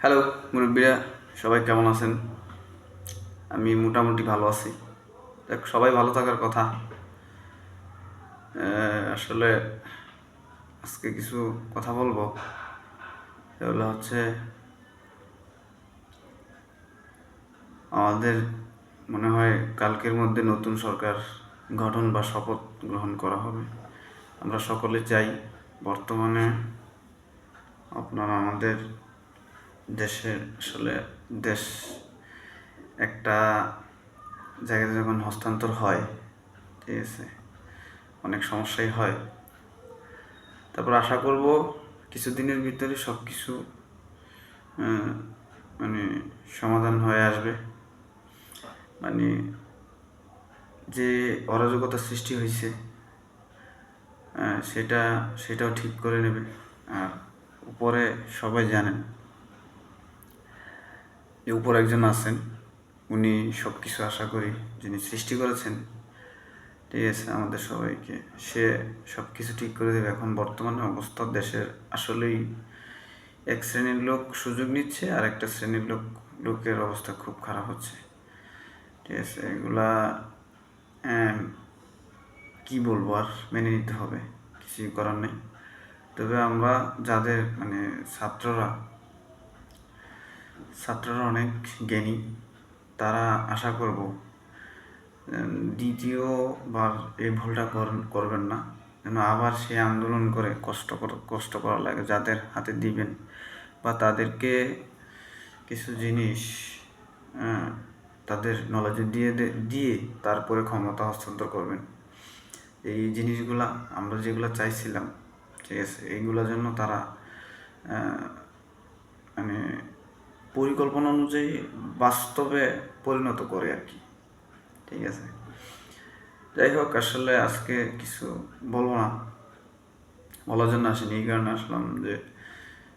Hello, মুরব্বীরা, সবাই কেমন আছেন? আমি মোটামুটি ভালো আছি। দেখ, সবাই ভালো থাকার কথা। আসলে আজকে কিছু কথা বলব। এগুলো হচ্ছে আমাদের মনে হয় কালকের মধ্যে নতুন সরকার গঠন বা শপথ গ্রহণ করা হবে। আমরা সকলে চাই বর্তমানে আপনার আমাদের দেশের আসলে দেশ একটা জায়গায় যখন হস্তান্তর হয়, ঠিক আছে, অনেক সমস্যাই হয়। তারপর আশা করব কিছুদিনের ভিতরে সব কিছু মানে সমাধান হয়ে আসবে। মানে যে অরাজকতা সৃষ্টি হয়েছে সেটা, সেটাও ঠিক করে নেবে। আর উপরে সবাই জানেন। যে উপর একজন আছেন। উনি সব কিছু আশা করি যিনি সৃষ্টি করেছেন, ঠিক আছে, আমাদের সবাইকে। সে সব কিছু ঠিক করে দেবে। এখন বর্তমানে অবস্থা দেশের আসলেই এক শ্রেণির লোক সুযোগ নিচ্ছে আর একটা শ্রেণির লোক, লোকের অবস্থা খুব খারাপ হচ্ছে। ঠিক আছে, এগুলা কি বলব আর মেনে নিতে হবে, কিছুই করার নেই। তবে আমরা যাদের মানে ছাত্ররা ছাত্ররা অনেক জ্ঞানী। তারা আশা করব দ্বিতীয়বার এই ভুলটা কর- করবেন না। যেন আবার সে আন্দোলন করে কষ্ট কষ্ট করা লাগে, যাদের হাতে দিবেন বা তাদেরকে কিছু জিনিস তাদের নলেজে দিয়ে দিয়ে তারপরে ক্ষমতা হস্তান্তর করবেন। এই জিনিসগুলা আমরা যেগুলো চাইছিলাম, ঠিক আছে এইগুলোর জন্য তারা মানে পরিকল্পনা অনুযায়ী বাস্তবে পরিণত করে আর কি। ঠিক আছে? যাই হোক, আসলে আজকে কিছু বলব না। বলার জন্য আসেনি, এই কারণে আসলাম যে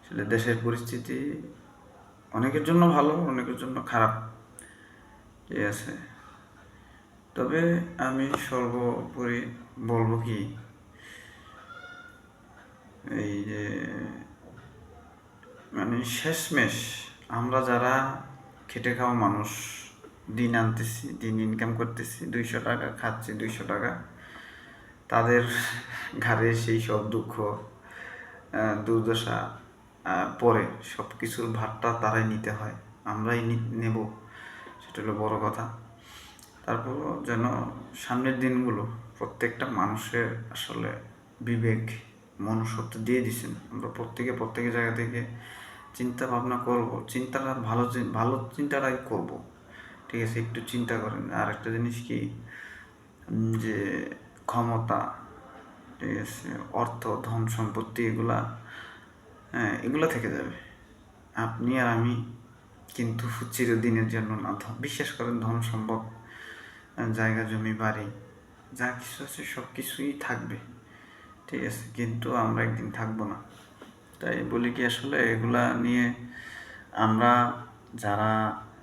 আসলে দেশের পরিস্থিতি অনেকের জন্য ভালো, অনেকের জন্য খারাপ। ঠিক আছে। তবে আমি সর্বোপরি বলব কি, এই যে মানে শেষমেশ আমরা যারা খেটে খাওয়া মানুষ, দিন আনতেছি, দিন ইনকাম করতেছি, দুইশো টাকা খাচ্ছি, দুইশো টাকা, তাদের ঘাড়ে সেই সব দুঃখ দুর্দশা পরে সব কিছুর ভারটা তারাই নিতে হয়, আমরাই নেব, সেটা হলো বড় কথা। তারপর যেন সামনের দিনগুলো প্রত্যেকটা মানুষের আসলে বিবেক, মনুষ্যত্ব দিয়ে দিছেন। আমরা প্রত্যেকে প্রত্যেকের জায়গা থেকে চিন্তা ভাবনা করব, চিন্তাটা ভালো ভালো চিন্তাটাই করব। ঠিক আছে, একটু চিন্তা করেন। আর একটা জিনিস কি? যে ক্ষমতা, ঠিক আছে, অর্থ, ধন সম্পত্তি এগুলা হ্যাঁ এগুলো থেকে যাবে। আপনি আর আমি কিন্তু চিরদিনের জন্য না। বিশ্বাস করেন, ধন সম্পদ জায়গা, জমি, বাড়ি, যা কিছু আছে সব কিছুই থাকবে। ঠিক আছে, কিন্তু আমরা একদিন থাকব না। তাই বলি কি আসলে এগুলা নিয়ে আমরা যারা,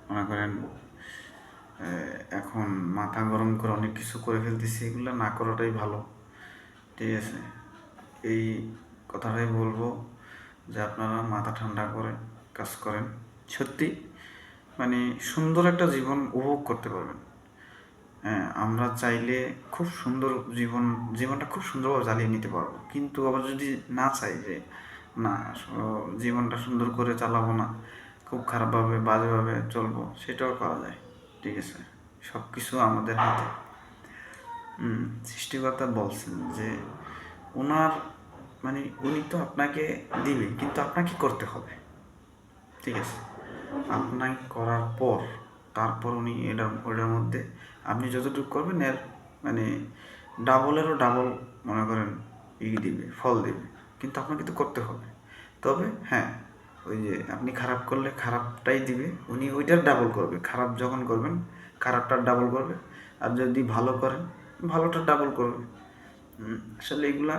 মনে করেন এখন মাথা গরম করে অনেক কিছু করে ফেলতেছি, এগুলো না করাটাই ভালো। ঠিক আছে? এই কথাটাই বলব যে আপনারা মাথা ঠান্ডা করে কাজ করেন। সত্যি মানে সুন্দর একটা জীবন উপভোগ করতে পারবেন। হ্যাঁ আমরা চাইলে খুব সুন্দর জীবন, জীবনটা খুব সুন্দরভাবে জ্বালিয়ে নিতে পারব। কিন্তু আবার যদি না চাই যে না জীবনটা সুন্দর করে চালাবো না, খুব খারাপভাবে, বাজেভাবে চলবো, সেটাও করা যায়, ঠিক আছে? সব কিছু আমাদের হাতে। সৃষ্টিকর্তা বলছেন যে ওনার মানে উনি তো আপনাকে দিবে, কিন্তু আপনাকে করতে হবে, ঠিক আছে? আপনাকে করার পর, তারপর উনি এটার ওটার মধ্যে আপনি যতটুকু করবেন, এর মানে ডাবলেরও ডাবল মনে করেন ই দিবে, ফল দিবে, কিন্তু আপনাকে তো করতে হবে। তবে হ্যাঁ ওই যে আপনি খারাপ করলে খারাপটাই দিবে, উনি ওইটার ডাবল করবে, খারাপ যখন করবেন খারাপটার ডাবল করবে, আর যদি ভালো করেন, ভালোটা ডাবল করবে। আসলে এগুলা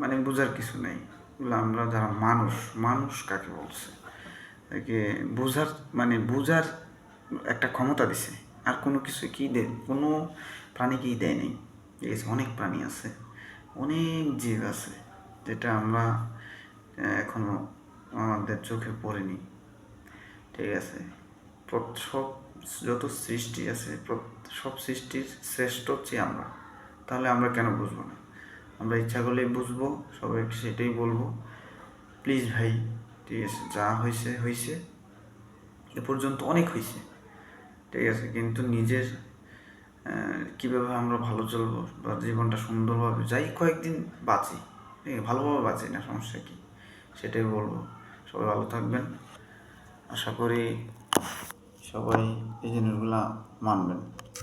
মানে বোঝার কিছু নেই। এগুলো আমরা যারা মানুষ মানুষ কাকে বলছে? বোঝার মানে বোঝার একটা ক্ষমতা দিছে। আর কোনো কিছু কি দেয়, কোনো প্রাণীকেই দেয় নেই। ঠিক আছে, অনেক প্রাণী আছে, অনেক জীব আছে, যেটা আমরা আহ, এখনও আমাদের চোখে পড়েনি। ঠিক আছে? সব যত সৃষ্টি আছে সব সৃষ্টির শ্রেষ্ঠ হচ্ছে আমরা। তাহলে আমরা কেন বুঝব না? আমরা ইচ্ছা করলেই বুঝব সবাইকে সেটাই বলব। প্লিজ ভাই ঠিক আছে যা হয়েছে হয়েছে এ পর্যন্ত অনেক হয়েছে ঠিক আছে? কিন্তু নিজের কীভাবে আমরা ভালো চলবো বা জীবনটা সুন্দরভাবে যাই কয়েকদিন বাঁচি। ঠিক আছে? ভালোভাবে বাঁচি না সমস্যা কি? সেটাই বলব। সবাই ভালো থাকবেন। আশা করি সবাই এই জিনিসগুলো মানবেন।